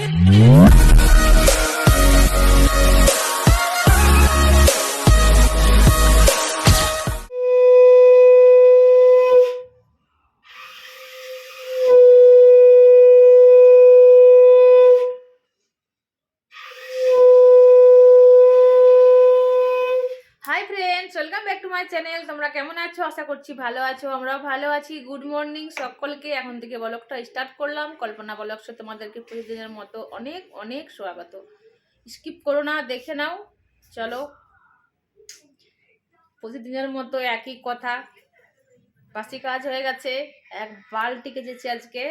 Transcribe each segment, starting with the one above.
it. To my channel তোমরা কেমন আছো? আশা করছি ভালো আছো, আমরাও ভালো আছি। গুড মর্নিং সকলকে। এখন থেকে ব্লগটা স্টার্ট করলাম। কল্পনা ব্লগসে তোমাদেরকে প্রতিদিনের মতো অনেক অনেক স্বাগত। স্কিপ করো না, দেখে নাও। চলো। প্রতিদিনের মতো একই কথা। বাসি কাজ হয়ে গেছে। এক বালটি কেচেছি আজকে।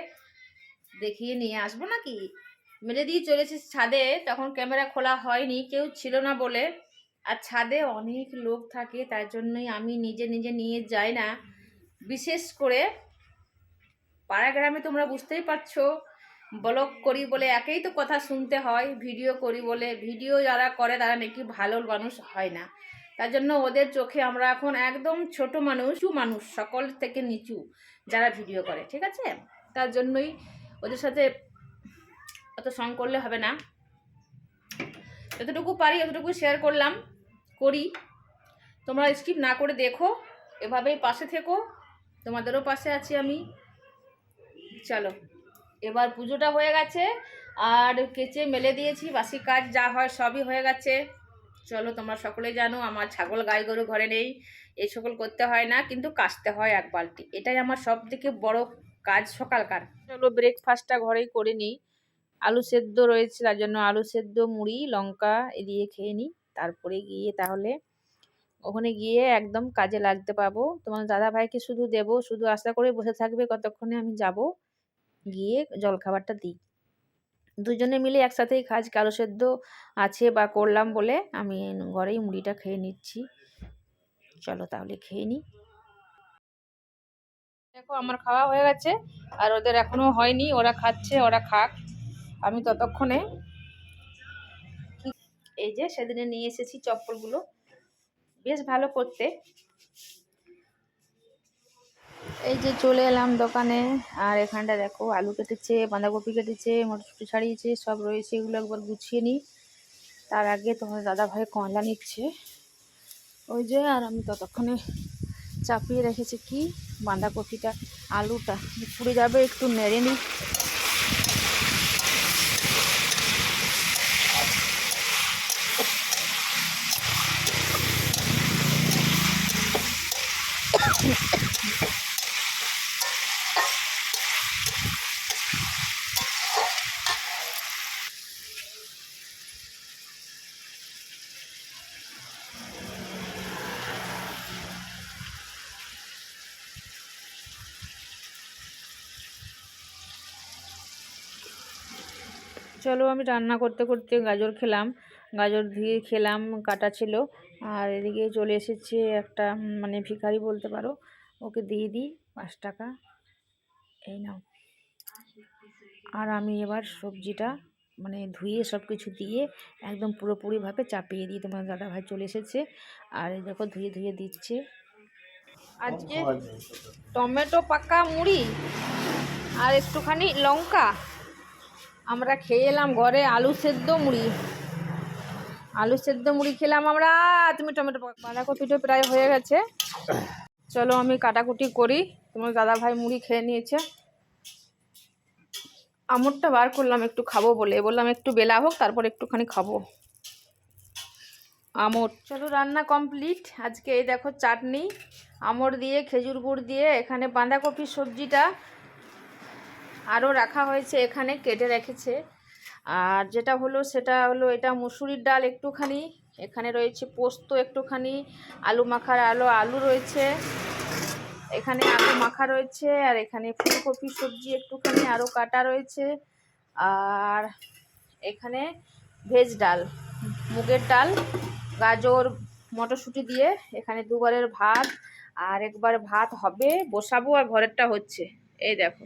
দেখিয়ে নিয়ে আসব নাকি? মেরে দিয়ে চলেছি ছাদে। তখন ক্যামেরা খোলা হয়নি। কেউ ছিল না বলে। আর ছাদে অনেক লোক থাকে, তার জন্যই আমি নিজে নিজে নিয়ে যাই না। বিশেষ করে পাড়া গ্রামে তোমরা বুঝতেই পারছ, ব্লগ করি বলে একেই তো কথা শুনতে হয়, ভিডিও করি বলে ভিডিও যারা করে তারা নাকি ভালো মানুষ হয় না। তার জন্য ওদের চোখে আমরা এখন একদম ছোট মানুষ মানুষ, সকল থেকে নিচু যারা ভিডিও করে, ঠিক আছে? তার জন্যই ওদের সাথে অত সং করলে হবে না। যতটুকু পারি অতটুকু শেয়ার করলাম। করি। তোমরা স্কিপ না করে দেখো, এভাবেই পাশে থেকো। তোমাদেরও পাশে আছি আমি। চলো, এবার পুজোটা হয়ে গেছে, আর কেচে মেলে দিয়েছি, বাসি কাজ যা হয় সবই হয়ে গেছে। চলো, তোমরা সকলে জানো, আমার ছাগল গাই গরু ঘরে নেই এই সকল করতে হয় না, কিন্তু কাচতে হয় এক বালতি। এটাই আমার সব থেকে বড় কাজ সকালকার। চলো ব্রেকফাস্টটা ঘরেই করে নিই। আলু সেদ্ধ রয়েছে, তার জন্য আলু সেদ্ধ, মুড়ি, লঙ্কা এ দিয়ে খেয়ে নিই। তারপরে গিয়ে তাহলে ওখানে গিয়ে একদম কাজে লাগতে পাবো। তোমার দাদা ভাইকে শুধু দেবো, শুধু আশা করে বসে থাকবে কতক্ষণে আমি যাব, গিয়ে জলখাবারটা দিই। দুজনে মিলে একসাথেই কাজ কালো সেদ্ধ আছে বা করলাম বলে আমি ঘরেই মুড়িটা খেয়ে নিচ্ছি। চলো তাহলে খেয়ে নিই দেখো আমার খাওয়া হয়ে গেছে আর ওদের এখনও হয়নি, ওরা খাচ্ছে, ওরা খাক। আমি ততক্ষণে এই যে সেদিনে নিয়ে এসেছি চপ্পলগুলো। বেশ ভালো করতে। এই যে চলে এলাম দোকানে, আর এখানটা দেখো, আলু কেটেছে, বাঁধাকপি কেটেছে, মটরশুঁটি ছাড়িয়েছে, সব রয়েছে, এগুলো একবার গুছিয়ে নিই। তার আগে তোমার দাদা ভাই কয়লা নিচ্ছে। ওই যে, আর আমি ততক্ষণে চাপিয়ে রেখেছি কি? বাঁধাকপিটা, আলুটা। পুড়ে যাবে, একটু নেড়ে নিই। চলো আমি রান্না করতে করতে গাজর খেলাম। গাজর দিয়ে খেলাম কাটা ছিল। আর এদিকে চলে এসেছে একটা মানে ভিখারি বলতে পারো। ওকে দিয়ে দিই পাঁচ টাকা। এই নাও। আর আমি এবার সবজিটা মানে ধুয়ে সব কিছু দিয়ে একদম পুরোপুরিভাবে চাপিয়ে দিই। তোমার দাদা ভাই চলে এসেছে। আর এই দেখো ধুয়ে ধুয়ে দিচ্ছে। আজকে টমেটো পাকা মুড়ি আর একটুখানি লঙ্কা। আমরা খেয়ে এলাম ঘরে আলু সেদ্ধ মুড়ি। আলু সেদ্ধ মুড়ি খেলাম আমরা। তুমি টমেটো বাঁধাকপিটা প্রায় হয়ে গেছে। চলো আমি কাটাকুটি করি। তোমার দাদা ভাই মুড়ি খেয়ে নিয়েছে। আমরটা বার করলাম, একটু খাব বলে। বললাম একটু বেলা হোক, তারপর একটুখানি খাব। আমর। চলো, রান্না কমপ্লিট। আজকে এই দেখো চাটনি। আমর দিয়ে, খেজুর গুড় দিয়ে, এখানে বাঁধাকপির সবজিটা আরও রাখা হয়েছে, এখানে কেটে রেখেছে। আর যেটা হলো সেটা হলো এটা মুসুরির ডাল একটুখানি, এখানে রয়েছে পোস্ত একটুখানি, আলু মাখার আলো, আলু রয়েছে, এখানে আলু মাখা রয়েছে, আর এখানে ফুলকপি সবজি একটুখানি, আরও কাটা রয়েছে, আর এখানে ভেজ ডাল, মুগের ডাল, গাজর, মটরশুঁটি দিয়ে এখানে দুবারের ভাত, আর একবার ভাত হবে, বসাবো আর ঘরেরটা হচ্ছে। এই দেখো।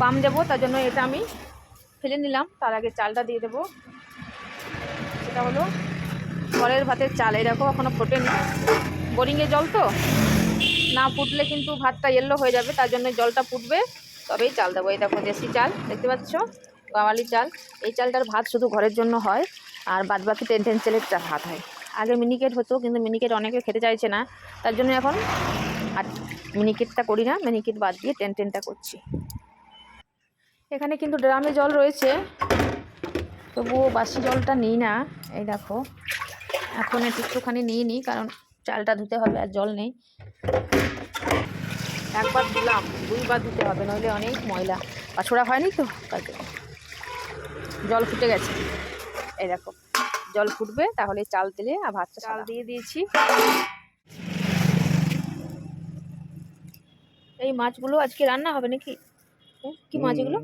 পাম দেবো, তার জন্য এটা আমি ফেলে নিলাম। তার আগে চালটা দিয়ে দেবো। সেটা হলো ঘরের ভাতের চাল। এই দেখো, এখনও ফোটেনি বোরিংয়ে জল তো? না ফুটলে কিন্তু ভাতটা ইয়েলো হয়ে যাবে, তার জন্য জলটা ফুটবে। তবেই চাল দেবো। এই দেখো, দেশি চাল, দেখতে পাচ্ছ? গাওয়ালি চাল। এই চালটার ভাত শুধু ঘরের জন্য হয়, আর বাদ বাকি টেন টেন চালের ভাত হয়। আগে মিনিকেট হতো, কিন্তু মিনিকেট অনেকে খেতে চাইছে না। তার জন্য এখন আর মিনিকেটটা করি না। মিনিকেট বাদ দিয়ে টেন টেনটা করছি। এখানে কিন্তু ড্রামে জল রয়েছে। তবুও বাসি জলটা নিই না। এই দেখো এখন একটু একটুখানি নিয়ে নিই কারণ চালটা ধুতে হবে আর জল নেই। একবার ধুলাম দুইবার ধুতে হবে নইলে অনেক ময়লা। পাছড়া হয়নি তো? তাই জল ফুটে গেছে। এই দেখো জল ফুটবে তাহলে চাল দিলে আর ভাতটা চাল দিয়ে দিয়েছি। এই মাছগুলো আজকে রান্না হবে নাকি? হ্যাঁ, কি মাছ এগুলো?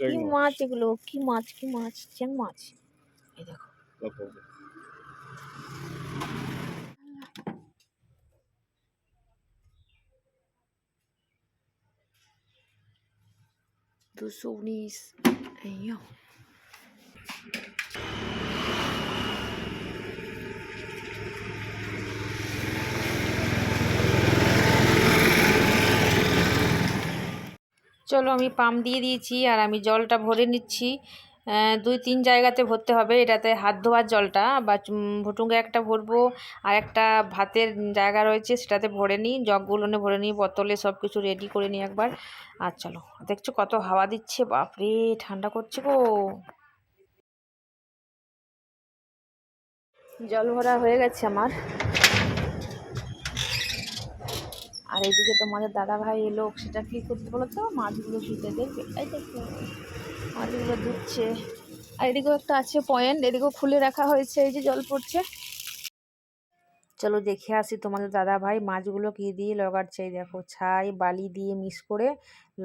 কি মাছ এগুলো? কি মাছ? কি মাছ? চ্যাং মাছ। এই দেখো। দুশো উনিশ। এই চলো আমি পাম্প দিয়ে দিয়েছি আর আমি জলটা ভরে নিচ্ছি। দুই তিন জায়গাতে ভরতে হবে, এটাতে হাত ধোয়ার জলটা, বা ভুটুঙ্গে একটা ভরবো আর একটা ভাতের জায়গা রয়েছে সেটাতে ভরে নিই জগগুলো ভরে নিই, বোতলে সব কিছু রেডি করে নিই একবার। আর চলো, দেখছ কত হাওয়া দিচ্ছে, বাপরে, ঠান্ডা করছে গো। জল ভরা হয়ে গেছে আমার। আর এইদিকে তোমাদের দাদা ভাই এলো, সেটা কি করতে বলো তো মাছগুলো শুতে দেখবে। এই দেখো, মাছগুলো ধুচ্ছে। আর এদিকেও একটা আছে পয়েন্ট এদিকেও খুলে রাখা হয়েছে, এই যে জল পড়ছে। চলো দেখে আসি তোমাদের দাদা ভাই মাছগুলো কী দিয়ে লগাচ্ছে। দেখো, ছাই, বালি দিয়ে মিক্স করে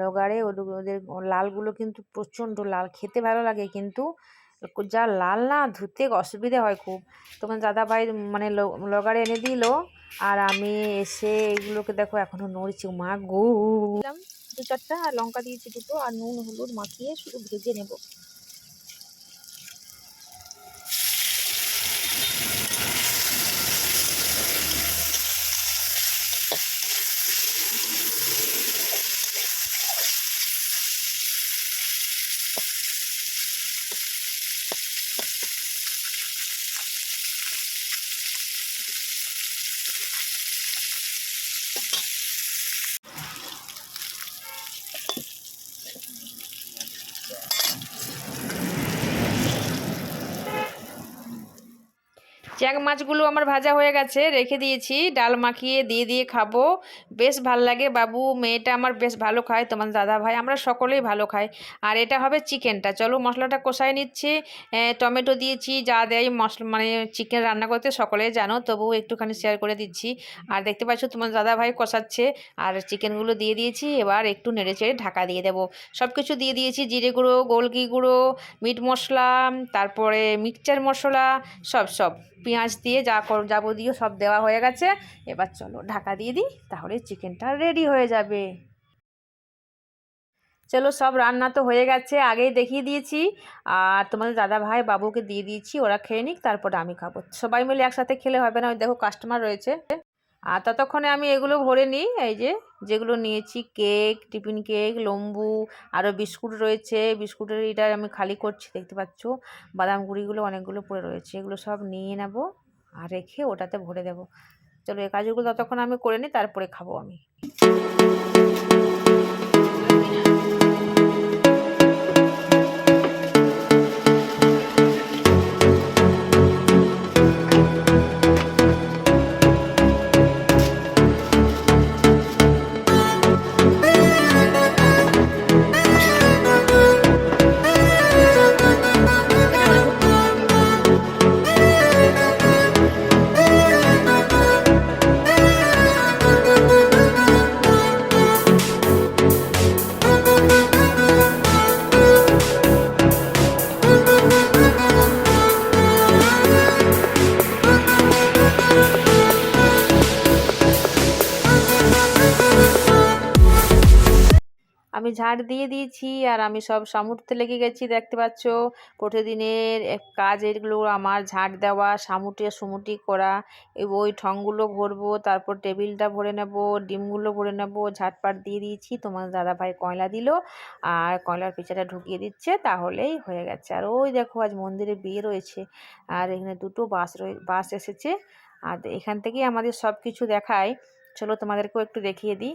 লগারে ওদের ওদের লালগুলো কিন্তু প্রচণ্ড লাল, খেতে ভালো লাগে কিন্তু। যা লাল না, ধুতে অসুবিধে হয় খুব। তখন দাদা ভাই মানে লগারে এনে দিল, আর আমি এসে এগুলোকে দেখো এখনও নড়ছি। মা গো। দু চারটা, লঙ্কা দিয়েছি দুটো, আর নুন, হলুদ মাখিয়ে শুধু ভেজে নেব। চ্যাং মাছগুলো আমার ভাজা হয়ে গেছে, রেখে দিয়েছি। ডাল মাখিয়ে দিয়ে দিয়ে খাব। বেশ ভালো লাগে বাবু, মেয়েটা আমার বেশ ভালো খায়, তোমার দাদা ভাই, আমরা সকলেই ভালো খাই। আর এটা হবে চিকেনটা। চলো মশলাটা কষায় নিচ্ছি। টমেটো দিয়েছি, যা দেয় মশলা মানে চিকেন রান্না করতে সকলেই জানো, তবুও একটুখানি শেয়ার করে দিচ্ছি। আর দেখতে পাচ্ছ তোমার দাদা ভাই কষাচ্ছে। আর চিকেনগুলো দিয়ে দিয়েছি, এবার একটু নেড়ে চেড়ে ঢাকা দিয়ে দেবো। সব কিছু দিয়ে দিয়েছি, জিরে গুঁড়ো, গোলকি গুঁড়ো, মিট মশলা, তারপরে মিক্সচার মশলা, সব সব। পেঁয়াজ দিয়ে যা কর, যাবতীয় সব দেওয়া হয়ে গেছে। এবার চলো ঢাকা দিয়ে দিই, তাহলে চিকেনটা রেডি হয়ে যাবে। চলো সব রান্না তো হয়ে গেছে, আগেই দেখিয়ে দিয়েছি। আর তোমাদের দাদা ভাই বাবুকে দিয়ে দিয়েছি, ওরা খেয়ে নিক, তারপরে আমি খাব। সবাই মিলে একসাথে খেলে হবে না, ওই দেখো কাস্টমার রয়েছে। আর ততক্ষণে আমি এগুলো ভরে নিই, এই যে যেগুলো নিয়েছি, কেক, টিফিন কেক, লম্বু আরও বিস্কুট রয়েছে। বিস্কুটের এটা আমি খালি করছি, দেখতে পাচ্ছ? বাদাম গুঁড়িগুলো অনেকগুলো পড়ে রয়েছে, এগুলো সব নিয়ে নেব আর রেখে ওটাতে ভরে দেবো। চলো এ কাজগুলো ততক্ষণ আমি করে নিই, তারপরে খাব আমি। ঝাড় দিয়ে দিয়েছি, আর আমি সব সামুরতে লেগে গেছি, দেখতে পাচ্ছ? প্রতিদিনের কাজ এগুলো আমার ঝাড় দেওয়া, সামুটে সুমুটি করা ওই ঠংগুলো ভরবো, তারপর টেবিলটা ভরে নেব, ডিমগুলো ভরে নেব ঝাটপাট দিয়ে দিয়েছি, তোমার দাদাভাই কয়লা দিল, আর কয়লার পিছাটা ঢুকিয়ে দিচ্ছে, তাহলেই হয়ে গেছে। আর ওই দেখো, আজ মন্দিরে বিয়ে রয়েছে, আর এখানে দুটো বাস রয়ে, বাস এসেছে, আর এখান থেকেই আমাদের সব কিছু দেখায়। চলো তোমাদেরকেও একটু দেখিয়ে দিই।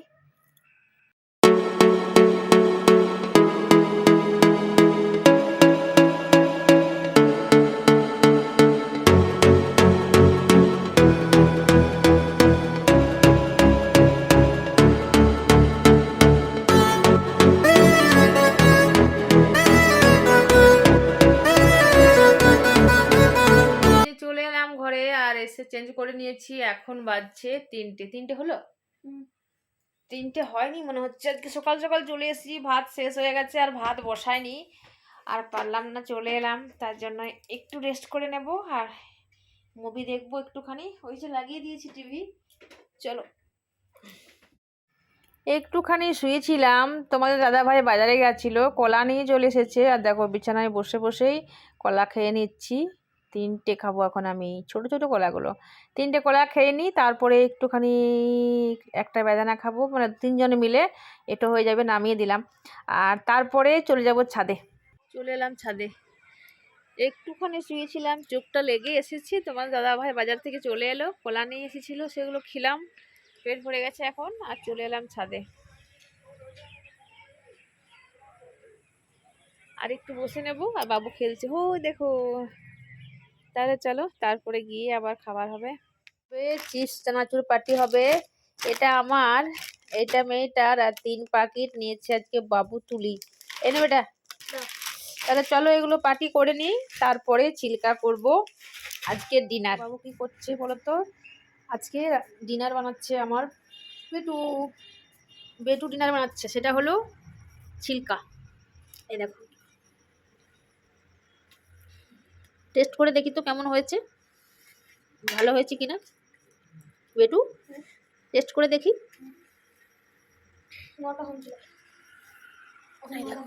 এখন বাজছে তিনটে। তিনটে হলো? তিনটে হয়নি মনে হচ্ছে। আজকে সকাল সকাল চলে এসেছি ভাত শেষ হয়ে গেছে আর ভাত বসায়নি। আর পারলাম না চলে এলাম। তার জন্য একটু রেস্ট করে নেব আর মুভি দেখব একটুখানি। ওই যে লাগিয়ে দিয়েছি টিভি চলো। একটুখানি শুয়েছিলাম। তোমাদের দাদাভাই বাজারে গেছিল কলা নিয়ে চলে এসেছে। আর দেখো বিছানায় বসে বসেই কলা খেয়ে নিচ্ছি। তিনটে খাব এখন আমি, ছোট ছোট কলাগুলো। তিনটে কলা খেয়ে নিই, তারপরে একটুখানি একটা বেদানা খাব মানে তিনজনে মিলে এটা হয়ে যাবে, নামিয়ে দিলাম। আর তারপরে চলে যাব ছাদে। চলে এলাম ছাদে। একটুখানি শুয়েছিলাম, চোখটা লেগে এসেছি। তোমার দাদা ভাই বাজার থেকে চলে এলো, কলা নিয়ে এসেছিল, সেগুলো খেলাম, পেট ভরে গেছে এখন, আর চলে এলাম ছাদে। আর একটু বসে নেব, আর বাবু খেলছে। ও দেখো। তাহলে চলো তারপরে গিয়ে আবার খাবার হবে। চিপস চানাচুর পার্টি হবে। এটা আমার এটা মেয়েটার আর তিন প্যাকেট নিয়েছে আজকে বাবু তুলি। এনে বেটা তাহলে চলো এগুলো পার্টি করে নিই তারপরে চিল্কা করব আজকে ডিনার বাবু কি করছে বলো তো আজকে ডিনার বানাচ্ছে আমার বেটু। বেটু ডিনার বানাচ্ছে সেটা হলো ছিলকা। এই দেখো। টেস্ট করে দেখি তো কেমন হয়েছে। ভালো হয়েছে কি না বেটু টেস্ট করে দেখি। দেখো।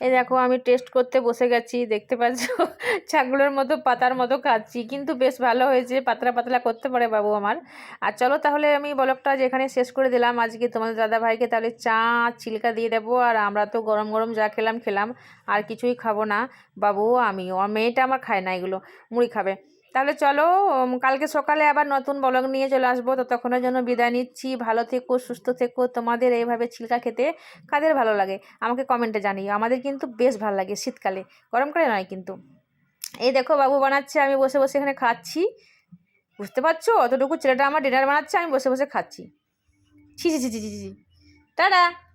এই দেখো, আমি টেস্ট করতে বসে গেছি, দেখতে পাচ্ছ? ছাগলের মতো, পাতার মতো খাচ্ছি। কিন্তু বেশ ভালো হয়েছে, পাতলা পাতলা করতে পারে বাবু আমার। আর চলো তাহলে আমি বলকটা যেখানে শেষ করে দিলাম, আজকে তোমাদের দাদা ভাইকে তাহলে চা চিলকা দিয়ে দেবো, আর আমরা তো গরম গরম যা খেলাম খেলাম, আর কিছুই খাব না। বাবু, আমিও, আর মেয়েটা আমার খায় না এগুলো, মুড়ি খাবে। তাহলে চলো কালকে সকালে আবার নতুন ব্লগ নিয়ে চলে আসব। ততক্ষণের জন্য বিদায় নিচ্ছি। ভালো থেকো, সুস্থ থেকো। তোমাদের এইভাবে ছিলকা খেতে কাদের ভালো লাগে? আমাকে কমেন্টে জানিও। আমাদের কিন্তু বেশ ভালো লাগে শীতকালে। গরমকালে নয় কিন্তু। এই দেখো, বাবু বানাচ্ছে, আমি বসে বসে এখানে খাচ্ছি। বুঝতে পারছ? অতটুকু ছেলেটা আমার ডিনার বানাচ্ছে, আমি বসে বসে খাচ্ছি। ছি ছি ছি ছি ছি। টাটা!